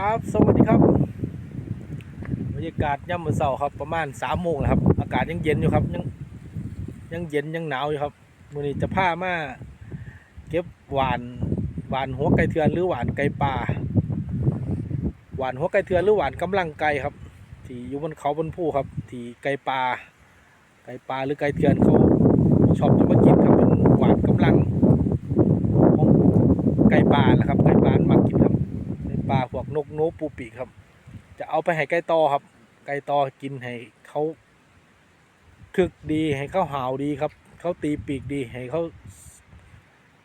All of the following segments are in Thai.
ครับ สวัสดีครับบรรยากาศย่ำมือเช้าครับประมาณสามโมงแล้วครับ อากาศยังเย็นอยู่ครับ ยังยังเย็นยังหนาวอยู่ครับมื้อนี้จะพามาเก็บหวานหวานหัวไก่เทือนหรือหวานไก่ป่าหวานหัวไก่เทือนหรือหวานกำลังไก่ครับ ที่อยู่บนเขาบนภูครับ ที่ไก่ป่าไก่ป่าหรือไก่เทือนเขาชอบจะมากินครับเป็นหวานกำลังของไก่ป่าแหละครับ ไก่ป่ามันมากินครับ ในปลา พวกนกโนปูปีกครับ จะเอาไปให้ไก่ตอครับ ไก่ตอกินให้เขาคึกดีให้เขาหาวดีครับ เขาตีปีกดีให้เขา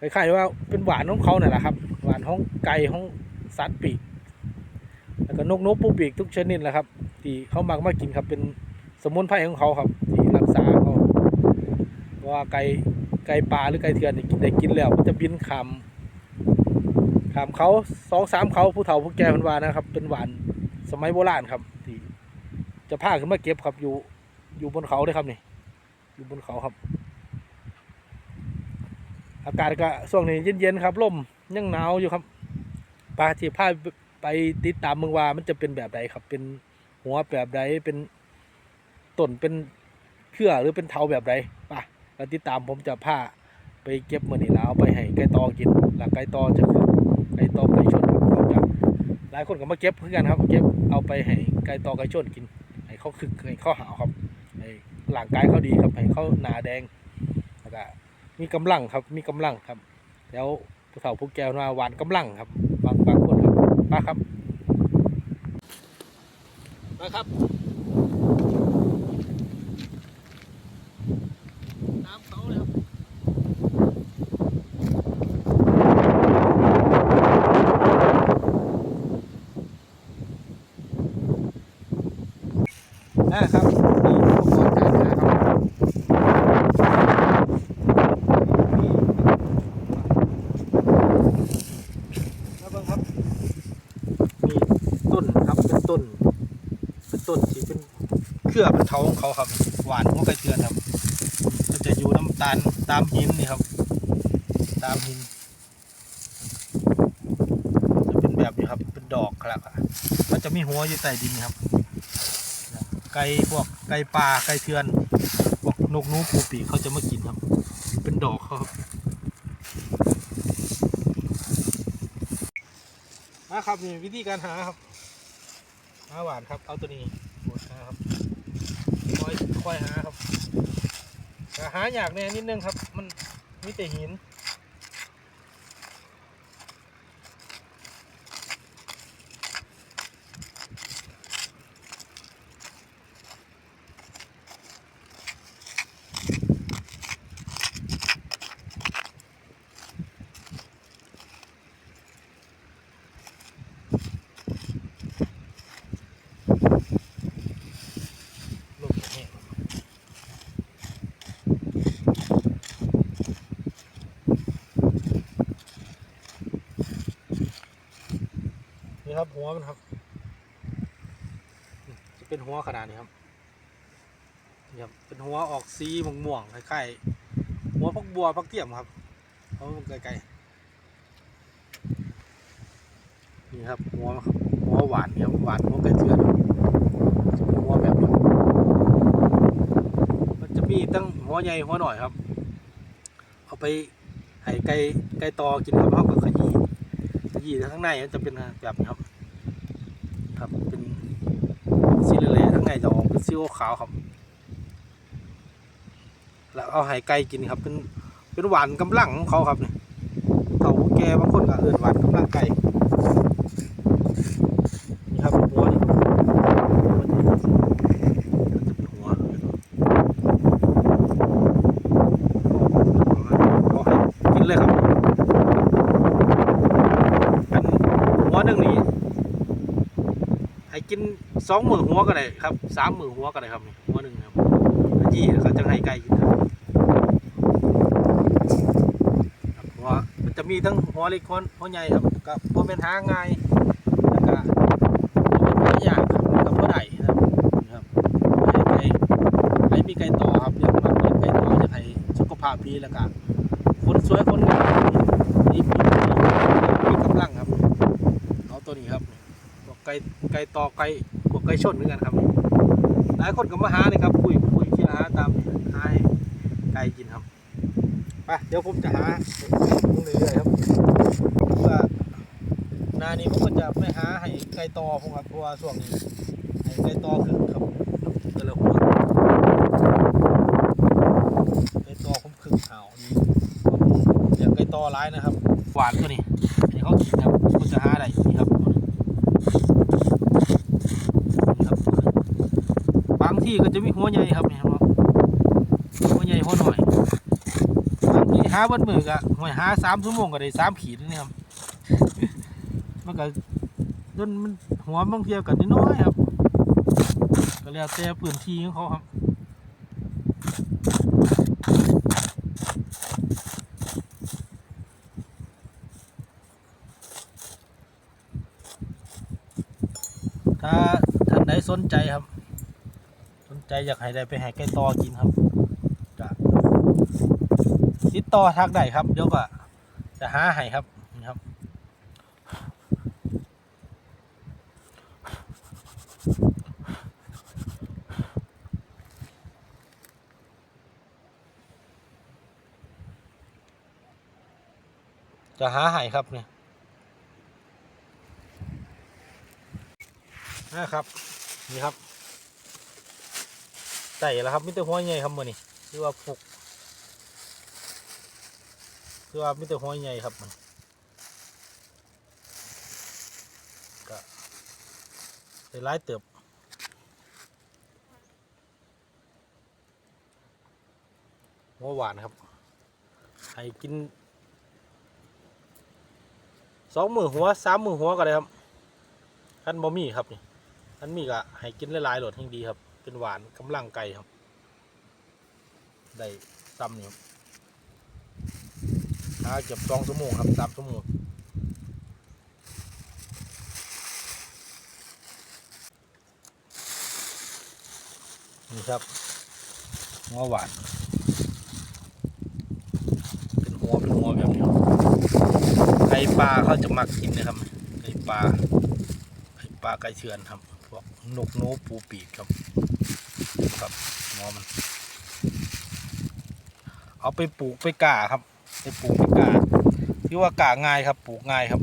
คล้ายๆว่าเป็นหวานของเขาเนี่ยแหละครับ หวานของไก่ของสัตว์ปีก แล้วก็นกโนปูปีกทุกชนิดแหละครับ ที่เขามักมากินครับเป็นสมุนไพรของเขาครับ ที่รักษาเขาว่าไก่ไก่ป่าหรือไก่เถื่อนกินได้กินแล้วมันจะบินคำ ถามเขาสองสามเขาผู้เฒ่าผู้แก่เพันวานะครับ เป็นหวานสมัยโบราณครับที่จะพาขึ้นมาเก็บครับอยู่อยู่บนเขาเลยครับนี่ อยู่บนเขาครับ อากาศก็ช่วงนี้เย็นๆครับลมยังหนาวอยู่ครับปลาที่พาไปติดตามเมืองว่ามันจะเป็นแบบใดครับ เป็นหัวแบบใดเป็นต้นเป็นเครือหรือเป็นเทาแบบใดป่ะแล้วติดตามผมจะพาไปเก็บมือนี่แล้วไปให้ไก่ตอกิน แล้วไก่ตอจะ ไก่ตอไก่ชนเขาจะหลายคนก็มาเก็บเพื่อกันครับเก็บเอาไปให้ไก่ตอไก่ชนกินให้เขาคึกให้เขาหาวครับให้ร่างกายเขาดีครับให้เขาหนาแดงแล้วก็มีกำลังครับมีกำลังครับ แล้วผู้เฒ่าผู้แก่มาหวานกำลังครับบางบางคนครับมาครับมาครับน้ำเขาเลยครับ นะครับนี่อุปกรณ์การหาครับนี่มาเบิ่งครับนี่ต้นครับเป็นต้น เป็นต้นที่เป็น เครือเป็นเทาของเขาครับ หวานหัวไก่เทือนครับก็จะอยู่น้ำตาลตามหินนี่ครับ ตามหินจะเป็นแบบนี้ครับ เป็นดอกครับมันจะมีหัวอยู่ใต้ดินครับ ไก่พวกไก่ป่าไก่เทือนพวกนกนูปูปีเขาจะมากินครับ เป็นดอกเขาครับนะครับนี่วิธีการหาครับ หาหวานครับ เอาตัวนี้กดหาครับคอยคอยหาครับแต่หาอยากแน่นิดนึงครับ มันมีแต่หิน ครับหัวมันครับจะเป็นหัวขนาดนี้ครับนี่ครับเป็นหัวออกสีม่วงๆคล้ายๆหัวพักบัวพักเทียมครับเอาไกลๆนี่ครับหัวครับหัวหวานเนี่ยหวานหัวไก่เถื่อนหัวแบบนี้มันจะมีตั้งหัวใหญ่หัวหน่อยครับ เอาไปให้ไก่ไก่ตอกินครับเขาก็ขยี้ขยี้ข้างในมันจะเป็นแบบนี้ครับครับเป็นสีเหลืองๆข้ ซีอิ๊วขาวครับ แล้วเอาไห่ไก่กินครับเป็นเป็นหวานกำลังของเขาครับเนี่ยเต่าแก่บางคนก็เอื่นหวานกำลังไก่นี่ครับหัวนี่จะเป็นหัว เอาให้กินเลยครับอันหัวหนึ่งนี้ให้กิน สองหมือหัวก็ได้ครับสามหมือหัวก็ได้ครับหัวหนึ่งครับยี่เขาจะให้ไก่กินครับครับหัวมันจะมีทั้งหัวเล็กหัวหัวใหญ่ครับกับหัวเป็นหางง่ายแล้วก็หัวเป็นหัวยากครับกับหัวใหญ่ครับนะครับให้ไก่ให้มีไก่ต่อครับอยากมาเลี้ยงไก่ต่อจะให้สุขภาพดีแล้วก็คนสวยคนงามนี่มีมีกำลังครับเอาตัวนี้ครับก่ไก่ต่อไก่ ไก่ชนเหมือนกันครับ หลายคนก็มาหาเลยครับคุยคุยเชื่หาตามหาให้ไก่กินครับไปเดี๋ยวผมจะหาเรื่อยๆครับเพื่อหนานี้ผมก็จะไม่หาให้ไก่ตอผมครับเพราะว่าช่วงนี้ให้ไก่ตอคือครับแต่ละหัวไก่ตอผมคึกห่าวดีอย่างไก่ตอร้ายนะครับ หวานตัวนี้ให้เขากินครับผมจะหาได้นี่ครับนี่ครับ บาง ที่ก็จะมีหัวใหญ่ครับนี่ครับหัวใหญ่หัวหน่อยบางที่หาบัดมือกะหวยหาสามชั่วโมงก็ได้สามขีดนี่ครับมันก็จนมันหัวบางเทียกันน้อยครับ ก็แล้วแต่พื้นที่ของเขาครับถ้าท่านใดสนใจครับ ใจอยากให้ได้ไปให้ไก่ต่อกินครับจะติดต่อทักได้ครับเดี๋ยวก็จะหาให้ครับนี่ครับจะหาให้ครับเนี่ยนะครับ นี่ครับ ส่แล้วครับมิเตอร์หัวใหญ่ครับมือนี่คือว่าพกคือว่ามิเตอร์หัวใหญ่ครับมันก็ใส่ร้ายเติบหัวหวานครับให้กินสองมือหัวสามมือหัวก็ได้ครับขั้นบะมี่ครับนี่ขั้นมีก็ให้กินหลายๆโหลดแห่งดีครับ เป็นหวานกำลังไก่ครับ ได้ซ้ำนี่ครับหาเก็บสองชั่วโมงครับสามชั่วโมงนี่ครับหัวหวานเป็นหัวเป็นหัวแบบนี้ครับไก่ปลาเขาจะมักกินนะครับไก่ปลาไก่ปลาไก่เชือนครับพวกนกโน้ปูปีกครับ ครับหมอมัน เอาไปปลูกไปก่าครับ ไปปลูกไปก่าที่ว่ากาง่ายครับ ปลูกง่ายครับ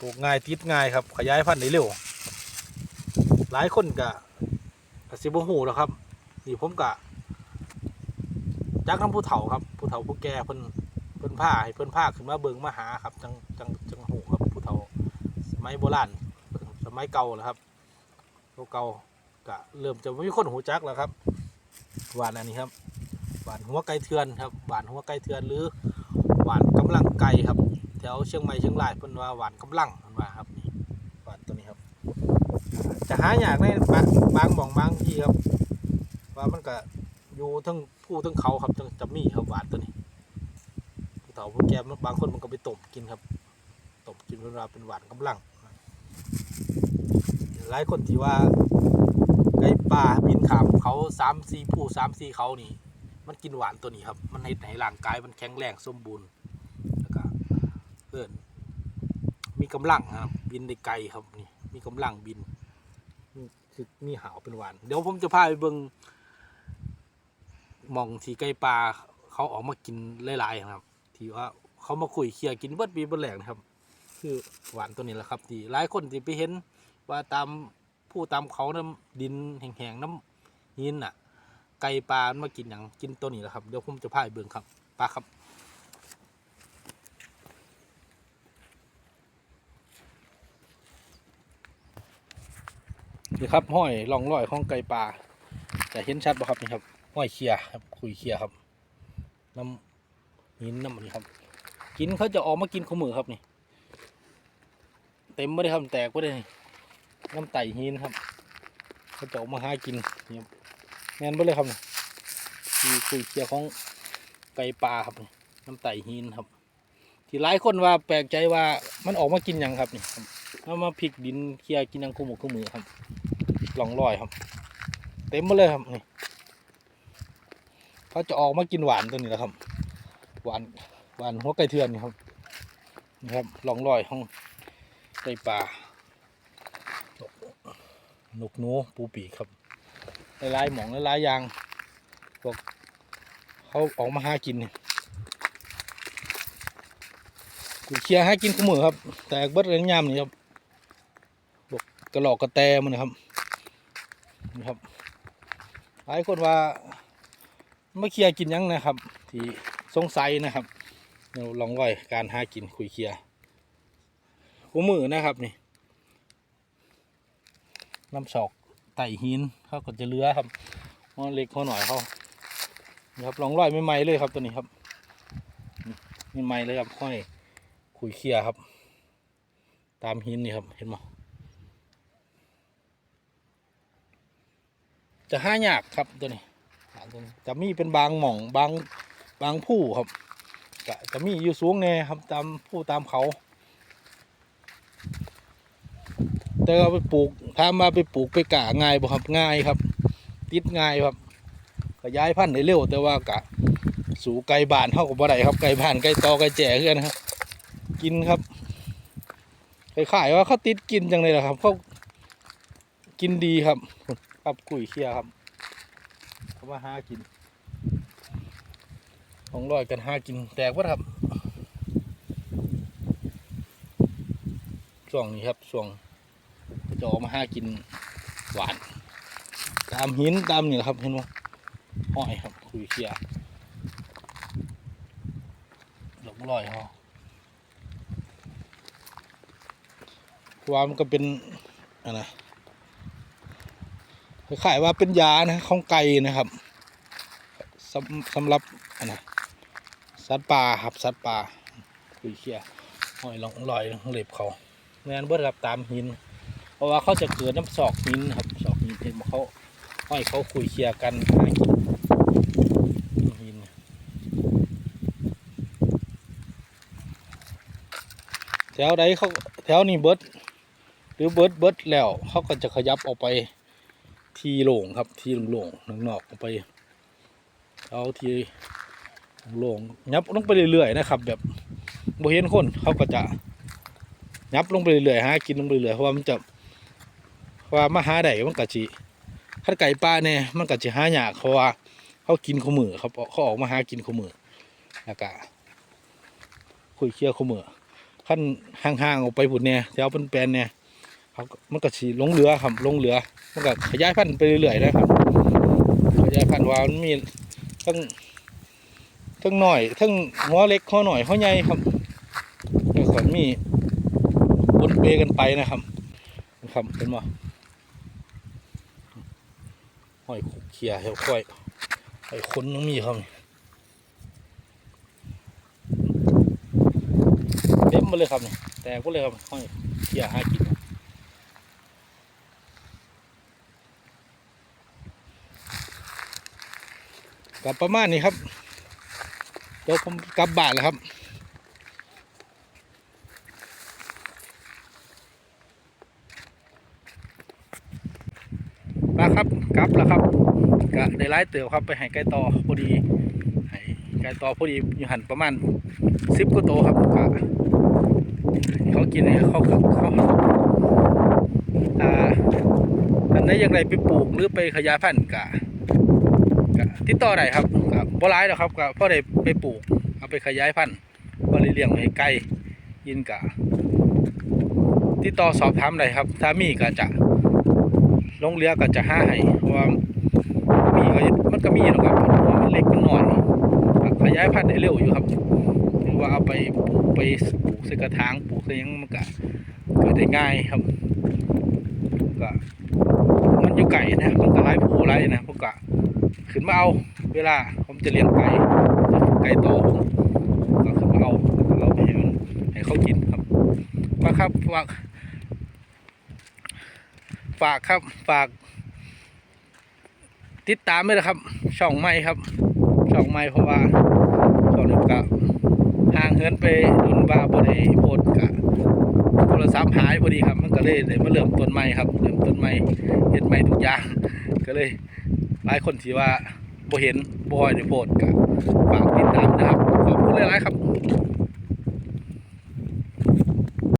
ปลูกง่ายติดง่ายครับ ขยายพันธุ์ได้เร็ว หลายคนกะกะสิบหูแล้วครับ นี่ผมกะจักน้ำผู้เฒ่าครับ ผู้เฒ่าผู้แก่เพิ่นเพิ่นผ้าให้เพิ่นผ้าขึ้นมาเบิงมาหาครับ จังจังจังหูครับผู้เฒ่า สมัยโบราณสมัยเก่าแล้วครับเก่า ก็เริ่มจะไม่มีคนหูจักแล้วครับหวานอันนี้ครับหวานหัวไก่เทือนครับหวานหัวไก่เทือนหรือหวานกำลังไก่ครับแถวเชียงใหม่เชียงรายเพิ่นว่าหวานกำลังเพิ่นว่าครับหวานตัวนี้ครับ จะหาอยากในบางบางหม่องบางที่ครับ ว่ามันก็อยู่ทั้งผู้ทั้งเขาครับจังจะมีครับหวานตัวนี้ผู้เฒ่าผู้แก่บางคนมันก็ไปต้มกินครับต้มกินเวลาเป็นหวานกำลังหลายคนที่ว่า ไก่ป่าบินขามเขาสามสี่ผู้สามสี่เขานี่ มันกินหวานตัวนี้ครับ มันให้ให้ร่างกายมันแข็งแรงสมบูรณ์แล้วก็เพื่อนมีกำลังครับบินได้ไกลครับนี่มีกำลังบินคือมีหาวเป็นหวาน เดี๋ยวผมจะพาไปเบิงมองที่ไก่ป่าเขาออกมากินหลายๆครับ ที่ว่าเขามาคุยเคลียร์กินเบิดปีเบิดแหลกนะครับ คือหวานตัวนี้แหละครับ ที่หลายคนที่ไปเห็นว่าตาม ผู้ตามเขาน้ำดินแห้งๆน้ำหินน่ะ ไก่ปลามันมากินอย่างกินตัวนี้แหละครับเดี๋ยวผมจะพาไปเบิ่งครับปลาครับนี่ครับห้อยล่องรอยของไก่ปลาจะเห็นชัดป่ะครับนี่ครับห้อยเคียครับคุยเคียครับน้ำหินน้ำมันครับ กินเขาจะออกมากินขมือครับนี่ เต็มไม่ได้ครับแตกไม่ได้ น้ำไต่หินครับเขาจะออกมาหากินนี่ครับแมนไปเลยครับนี่ที่คุยเคียของไก่ปลาครับ น้ำไต่หินครับ ที่หลายคนว่าแปลกใจว่ามันออกมากินยังครับนี่ครับเอามาพลิกดินเคลียร์กินยังคู่หมูคู่มือครับหลองลอยครับ เต็มมาเลยครับนี่เขาจะออกมากินหวานตัวนี้แหละครับ หวานหวานหัวไก่เทือนครับนี่ครับหลองลอยของไก่ปลา นกหนูปูปีกครับหลายๆหมองหลายๆอย่างพวกเขาออกมาหากินนี่กูเคลียร์หากินขมือครับ แตกเบิดเรื่องยามนี่ครับพวกกระหลอกกระแตมันนะครับนี่ครับหลายคนว่าไม่เคลียร์กินยังนะครับ ที่สงสัยนะครับเราลองไว้การหากินคุยเคลียร์ขมือนะครับนี่ น้ำศอกไต่หินเขาก็จะเลื้อครับหัวเล็กหัวหน่อยเขานี่ครับลองร้อยใหม่ๆเลยครับตัวนี้ครับนี่ใหมเลยครับค่อยคุยเคลียครับ ตามหินนี่ครับเห็นไหมจะห้ายากครับตัวนี้หาตัวนี้จะมีเป็นบางหม่องบางบางผู้ครับจะมีอยู่สูงแน่ครับตามผู้ตามเขา แต่เอาไปปลูกถามาไปปลูกไปกะง่ายบ่ครับง่ายครับ ติดง่ายครับขยายพันธุ์ได้เร็ว แต่ว่ากะ สู่ไก่บ้านเท่ากับบ่ได้ครับไก่บ้านไก่ตอไก่แจ่คือกันะครับ กินครับคล้ายว่าเขาติดกินจังเลยนะครับเขากินดีครับครับกุยเคียครับเขามาหากินของร้อยกันหากินแตกวะครับช่วงนี้ครับช่วง จะออกมาหากินหวาน ตามหินตามนี่แหละครับเห็นไหมห้อยครับคุยเคียดอกลอยเขาความก็เป็นอะไรคล้ายว่าเป็นยานะของไก่นะครับสำสำหรับอันนะสัตว์ป่าครับสัตว์ป่าคุยเคียห้อยลองลอยเล็บเขาแม่นเบิดครับตามหิน เพราะว่าเขาจะเกิดน้ำศอกหินครับศอกหินเห็นมาเขาห้อยเขาคุยเคลียร์กันหากินหินแถวใดเขาแถวนี้เบิร์ดหรือเบิร์ดเบิร์ดแล้วเขาก็จะขยับออกไปทีโล่งครับทีโล่งๆนอกๆออกไปเอาทีโล่งยับลงไปเรื่อยๆนะครับ แบบบเห็นคนเขาก็จะยับลงไปเรื่อยๆหากินลงไปเรื่อยๆเพราะว่ามันจะ ว่ามาหาได้มันกะจิถ้าไก่ป่าเนี่ยมันกะจิหายากเพราะว่าเขากินขมือเขาเขาออกมาหากินขมือแล้วก็คุยเคี้ยวขมือขั้นห่างๆออกไปผุดเนี่ยแถวเป็นแปลนเนี่ยเขามันกะจิลงเรือครับลงเรือมันก็ขยายพันธุ์ไปเรื่อยๆนะครับขยายพันธุ์ว่ามันมีทั้งทั้งหน่อยทั้งหัวเล็กหัวหน่อยหัวใหญ่ครับแล้วก็มีบนเปกันไปนะครับ นะครับเป็นว่า ห้อยเขียเหี่ยวค่อยไอ้คนยังมีครับเต็มมาเลยครับนี่แต่ก็เลยครับห้อยเขียหากินกับประมาณนี้ครับเดี๋ยวผมกลับบ้านแล้วครับมาครับกลับแล้วครับ ก็ได้ไล่เติบครับไปให้ไก่ต่อพอดีให้ไก่ต่อพอดีอยู่หันประมาณสิบกว่าโตครับก็เขากินเนี่ยเขาเขาเขาอ่าอันไหนอย่างไรไปปลูกหรือไปขยายพันธุ์กะกะติดต่อได้ครับกับบ่ร้ายหรอกครับก็พอได้ไปปลูกเอาไปขยายพันธุ์บ่ได้เลี้ยงให้ไก่ยินกะติดต่อสอบถามได้ครับ ถ้ามีก็จะลงเรือก็จะห้าให้เพราะว่า มีก็มันก็มีหรอกครับเพราะว่ามันเล็กมันน้อยขยายพันธุ์ได้เร็วอยู่ครับหรือว่าเอาไปปลูกไปปลูกใส่กระถางปลูกใส่ยังมันก็เกิดได้ง่ายครับก็มันอยู่ไก่นะมันก็ไล่ผูไล่นะพวกก็ขึ้นมาเอาเวลาผมจะเลี้ยงไก่ไก่โตผมก็ขึ้นมาเอาแล้วก็เอาไปให้มันให้เขากินครับมาครับฝากฝากครับฝาก ติดตามด้วยนะครับ ช่องใหม่ครับ ช่องใหม่เพราะว่าช่องนี้ก็ห่างเหินไปดุนบาบไดีโพดกะโทรศัพท์หายพอดีครับ มันก็เลยเลยมาเริ่มต้นใหม่ครับเริ่มต้นใหม่เฮ็ดใหม่ทุกอย่างก็เลยหลายคนที่ว่าบ่เห็นบ่อยในโพดกะฝากติดตามนะครับขอบคุณหลายๆครับ